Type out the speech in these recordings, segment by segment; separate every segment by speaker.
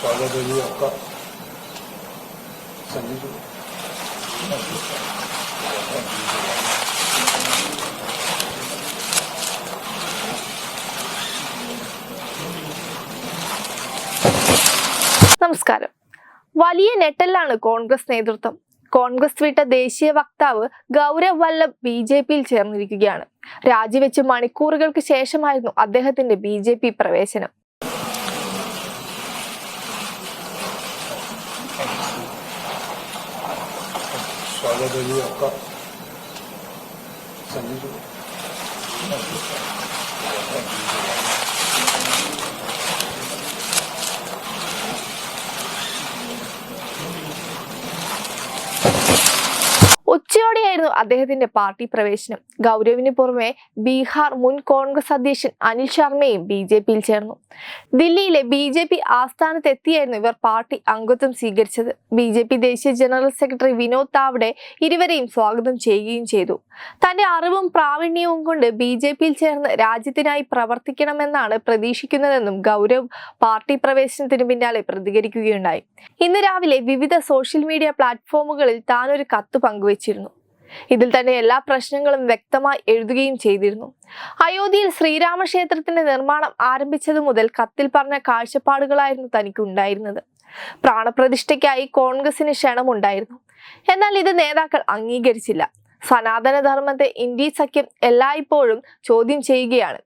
Speaker 1: സ്വാഗതയൊക്കെ സഞ്ചിച്ചു
Speaker 2: നമസ്കാരം. വലിയ നെട്ടലാണ് കോൺഗ്രസ് നേതൃത്വം. കോൺഗ്രസ് വിട്ട ദേശീയ വക്താവ് ഗൗരവ് വല്ലഭ് ബി ജെ പിയിൽ ചേർന്നിരിക്കുകയാണ്. രാജിവെച്ച് മണിക്കൂറുകൾക്ക് ശേഷമായിരുന്നു അദ്ദേഹത്തിന്റെ ബി പ്രവേശനം. 小的
Speaker 1: 这有个神主。
Speaker 2: 嗯嗯嗯嗯嗯嗯 ഉച്ചയോടെയായിരുന്നു അദ്ദേഹത്തിന്റെ പാർട്ടി പ്രവേശനം. ഗൗരവിന് പുറമെ ബീഹാർ മുൻ കോൺഗ്രസ് അധ്യക്ഷൻ അനിൽ ശർമ്മയും ബി ജെ പിയിൽ ചേർന്നു. ദില്ലിയിലെ ബി ജെ പി ആസ്ഥാനത്തെത്തിയായിരുന്നു ഇവർ പാർട്ടി അംഗത്വം സ്വീകരിച്ചത്. ബി ജെ പി ദേശീയ ജനറൽ സെക്രട്ടറി വിനോദ് താവ്ഡെ ഇരുവരെയും സ്വാഗതം ചെയ്യുകയും ചെയ്തു. തന്റെ അറിവും പ്രാവീണ്യവും കൊണ്ട് ബി ജെ പിയിൽ ചേർന്ന് രാജ്യത്തിനായി പ്രവർത്തിക്കണമെന്നാണ് പ്രതീക്ഷിക്കുന്നതെന്നും ഗൗരവ് പാർട്ടി പ്രവേശനത്തിന് പിന്നാലെ പ്രതികരിക്കുകയുണ്ടായി. ഇന്ന് രാവിലെ വിവിധ സോഷ്യൽ മീഡിയ പ്ലാറ്റ്ഫോമുകളിൽ താൻ ഒരു കത്ത് പങ്കുവച്ചിരുന്നു ഇതിൽ തന്നെ എല്ലാ പ്രശ്നങ്ങളും വ്യക്തമായി എഴുതുകയും ചെയ്തിരുന്നു. അയോധ്യയിൽ ശ്രീരാമക്ഷേത്രത്തിന്റെ നിർമ്മാണം ആരംഭിച്ചതു മുതൽ കത്തിൽ പറഞ്ഞ കാഴ്ചപ്പാടുകളായിരുന്നു തനിക്ക് ഉണ്ടായിരുന്നത് പ്രാണപ്രതിഷ്ഠയ്ക്കായി കോൺഗ്രസിന് ക്ഷണമുണ്ടായിരുന്നു. എന്നാൽ ഇത് നേതാക്കൾ അംഗീകരിച്ചില്ല. സനാതനധർമ്മത്തെ ഇന്ത്യ സഖ്യം എല്ലായ്പ്പോഴും ചോദ്യം ചെയ്യുകയാണ്.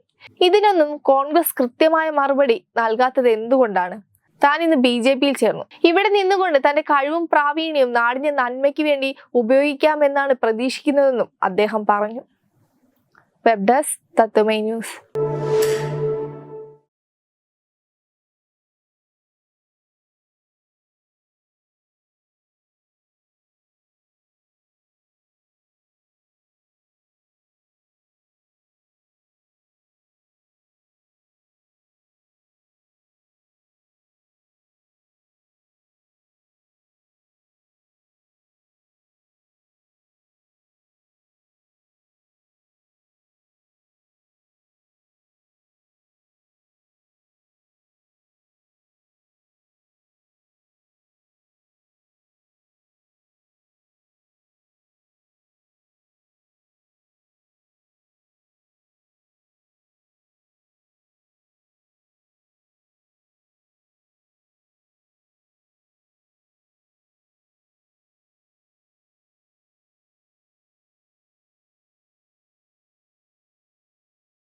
Speaker 2: ഇതിനൊന്നും കോൺഗ്രസ് കൃത്യമായ മറുപടി നൽകാത്തത് എന്തുകൊണ്ടാണ് താൻ ഇന്ന് ബി ജെ പിയിൽ ചേർന്നു. ഇവിടെ നിന്നുകൊണ്ട് തന്റെ കഴിവും പ്രാവീണ്യവും നാടിന്റെ നന്മയ്ക്ക് വേണ്ടി ഉപയോഗിക്കാമെന്നാണ് പ്രതീക്ഷിക്കുന്നതെന്നും അദ്ദേഹം പറഞ്ഞു. Web desk Tatwamayi news.